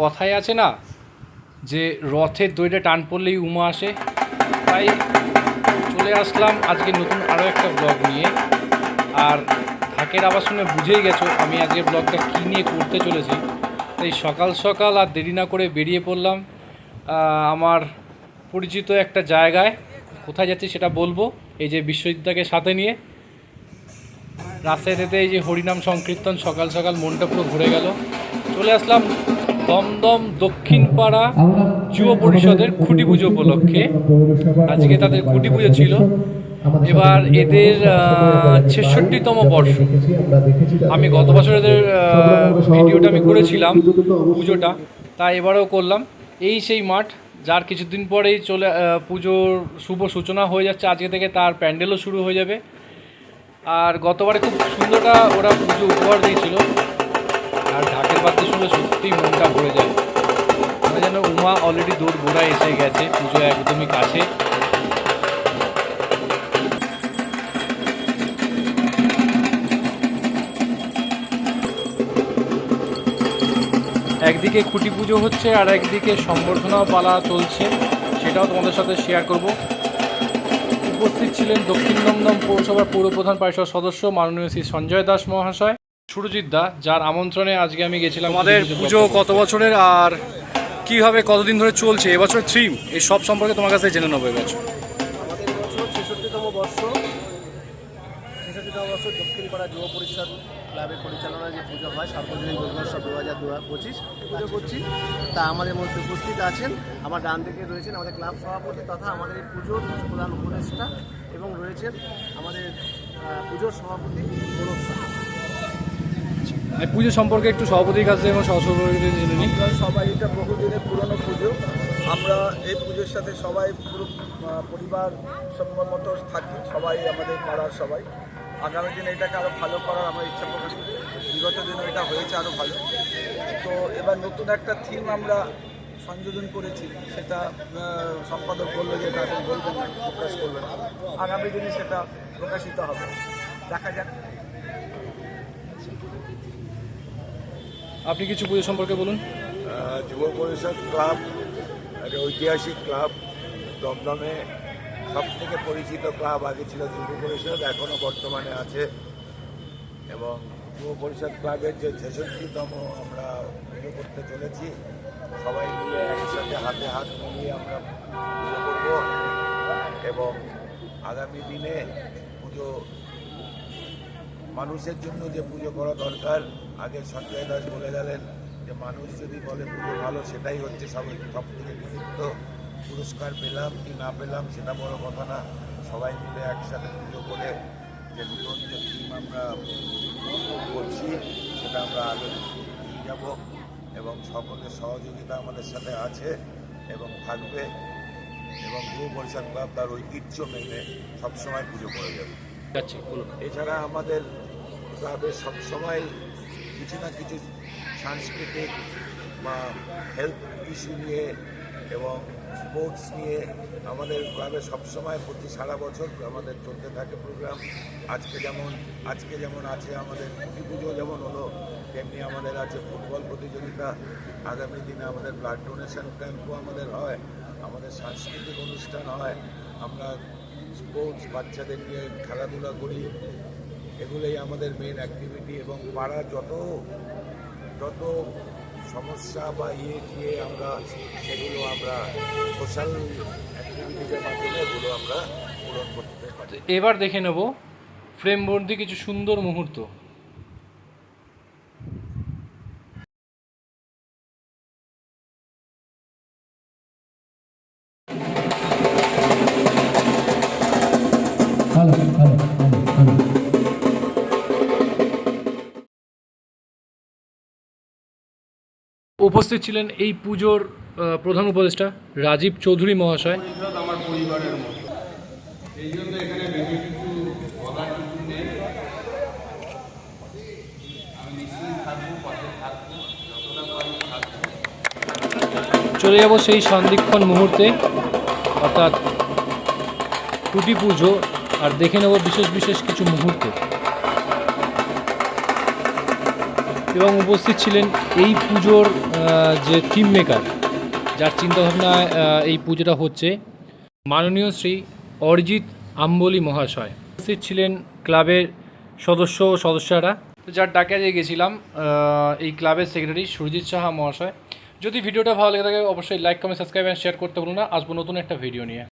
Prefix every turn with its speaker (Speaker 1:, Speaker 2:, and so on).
Speaker 1: কথায় আছে না যে রথের দইটা টান পড়লেই উমা আসে। তাই চলে আসলাম আজকে নতুন আরও একটা ব্লগ নিয়ে। আর ঢাকের আবার শুনে বুঝেই গেছো আমি আজকে ব্লগটা কী নিয়ে করতে চলেছি। তাই সকাল সকাল আর দেরি না করে বেরিয়ে পড়লাম। আমার পরিচিত একটা জায়গায়। কোথায় যাচ্ছি সেটা বলব? এই যে বিশ্বজিৎদাকে সাথে নিয়ে। রাস্তায় যেতে এই যে হরিনাম সংকীর্তন সকাল সকাল মনটা পুরো ঘুরে গেল। চলে আসলাম দমদম দক্ষিণ পাড়া যুব পরিষদের খুঁটি পুজো উপলক্ষে। আজকে তাদের খুঁটি পুজো ছিল। এবার এদের ছেষট্টিতম বর্ষ। আমি গত বছর এদের ভিডিওটা আমি করেছিলাম, পুজোটা। তাই এবারেও করলাম। এই সেই মাঠ, যার কিছুদিন পরেই চলে পুজোর শুভ সূচনা হয়ে যাচ্ছে। আজকে থেকে তার প্যান্ডেলও শুরু হয়ে যাবে। আর গতবারে খুব সুন্দরটা ওরা পুজো উপহার দিয়েছিল। বাদ্য শুনে সত্যিই মনটা ভরে যায়। মনে যেন উমা অলরেডি দৌড় গোড়ায় এসে গেছে, পুজো একদমই কাছে। একদিকে খুঁটি পুজো হচ্ছে আর একদিকে সম্বর্ধনাও পালা চলছে, সেটাও তোমাদের সাথে শেয়ার করব। উপস্থিত ছিলেন দক্ষিণ দমদম পৌরসভার পৌর প্রধান পরিষদ সদস্য মাননীয় শ্রী সঞ্জয় দাস মহাশয়। সুরজিৎ দা যার আমন্ত্রণে আজকে আমি গেছিলাম আমাদের পুজো কত বছরের আর কীভাবে কতদিন ধরে চলছে? এবছর থিম এই সব সম্পর্কে তোমার কাছে জেনে নেব এবছর।
Speaker 2: আমাদের বছর ছেষট্টিতম বর্ষ। ছেষট্টিতম বর্ষ দক্ষিণপাড়া যুব পরিষদ ক্লাবের পরিচালনায় যে পুজো হয় সার্বজনীন দুর্গোৎসব দু হাজার দু পঁচিশ পুজো করছি। তা আমাদের মধ্যে উপস্থিত আছেন আমার ডান দিকে রয়েছেন আমাদের ক্লাব সভাপতি তথা আমাদের এই পুজোর প্রধান উপদেষ্টা এবং রয়েছেন আমাদের পুজোর সভাপতি গৌরব সাহা।
Speaker 1: এই পুজো সম্পর্কে একটু সভাপতির কাছে এবং সহসভাপতি জেনে নিই।
Speaker 2: সবাই এটা বহুদিনের পুরনো পুজো। আমরা এই পুজোর সাথে সবাই পুরো পরিবার সম্মত থাকি। সবাই আমাদের পাড়ার সবাই। আগামী দিনে এটাকে আরও ভালো করার আমার ইচ্ছা প্রকাশ করি। বিগত দিনে এটা হয়েছে আরও ভালো। তো এবার নতুন একটা থিম আমরা সংযোজন করেছি। সেটা সম্পাদক বলল যে এটা এখন বলবেন না, প্রকাশ করবেন। আগামী দিনে সেটা প্রকাশিত হবে। দেখা যাক।
Speaker 1: আপনি কিছু পুজো সম্পর্কে বলুন।
Speaker 3: যুব পরিষদ ক্লাব, একটা ঐতিহাসিক ক্লাব, দমদমে সব থেকে পরিচিত ক্লাব আগে ছিল যুব পরিষদ এখনও বর্তমানে আছে। এবং যুব পরিষদ ক্লাবের যে ছেষট্টিতম আমরা পুজো করতে চলেছি, সবাই মিলে একসাথে হাতে হাত মিলিয়ে আমরা পুজো করব। এবং আগামী দিনে পুজো মানুষের জন্য যে পুজো করা দরকার, আগে সঞ্জয় দাস বলে গেলেন যে মানুষ যদি বলে পুজো ভালো, সেটাই হচ্ছে সব সব থেকে নিমিত্ত পুরস্কার পেলাম কি না পেলাম সেটা বড় কথা না। সবাই মিলে একসাথে পুজো করে যে নতুন যে টিম আমরা করছি, সেটা আমরা আগে নিয়ে যাব এবং সকলের সহযোগিতা আমাদের সাথে আছে এবং থাকবে এবং পরিষদ ক্লাব তার ঐতিহ্য মেনে সবসময় পুজো করে যাবে। এছাড়া আমাদের ক্লাবে সবসময় কিছু না কিছু সাংস্কৃতিক বা হেলথ ইস্যু নিয়ে এবং স্পোর্টস নিয়ে আমাদের ক্লাবে সবসময় প্রতি সারা বছর আমাদের চলতে থাকে প্রোগ্রাম আজকে যেমন আজকে যেমন আছে আমাদের খুঁটি পুজো যেমন হলো, তেমনি আমাদের আছে ফুটবল প্রতিযোগিতা। আগামী দিনে আমাদের ব্লাড ডোনেশন ক্যাম্পও আমাদের হয়, আমাদের সাংস্কৃতিক অনুষ্ঠান হয়। আমরা স্পোর্টস বাচ্চাদের নিয়ে খেলাধুলা করি, এগুলোই আমাদের মেন অ্যাক্টিভিটি এবং পাড়া যত যত সমস্যা বা ইয়ে দিয়ে আমরা সেগুলো আমরা সোশ্যাল অ্যাক্টিভিটিসের মাধ্যমে এগুলো আমরা পূরণ করতে পারি।
Speaker 1: এবার দেখে নেব ফ্রেমবন্দি কিছু সুন্দর মুহূর্ত। উপস্থিত ছিলেন এই পুজোর প্রধান উপদেষ্টা রাজীব চৌধুরী মহাশয়।
Speaker 4: আমার পরিবারের মতো। এই জন্য এখানে বেশি কিছু বলার কিছু নেই। আমি নিশ্চয়ই থাকব পাশে থাকব যতটা পারি থাকব।
Speaker 1: চলে যাব সেই সন্ধিক্ষণ মুহূর্তে অর্থাৎ কুটি পুজো আর দেখে নেব বিশেষ বিশেষ কিছু মুহূর্ত। এবং উপস্থিত ছিলেন এই পুজোর যে থিম মেকার যার চিন্তাভাবনা এই পুজোটা হচ্ছে, মাননীয় শ্রী অরিজিৎ আম্বলি মহাশয়। উপস্থিত ছিলেন ক্লাবের সদস্য সদস্যরা। তো যার ডাকে আজকে গেছিলাম এই ক্লাবের সেক্রেটারি সুরজিৎ সাহা মহাশয়। যদি ভিডিওটা ভালো লেগে থাকে, অবশ্যই like comment subscribe and share করতে ভুলুন না। আসব নতুন একটা ভিডিও নিয়ে।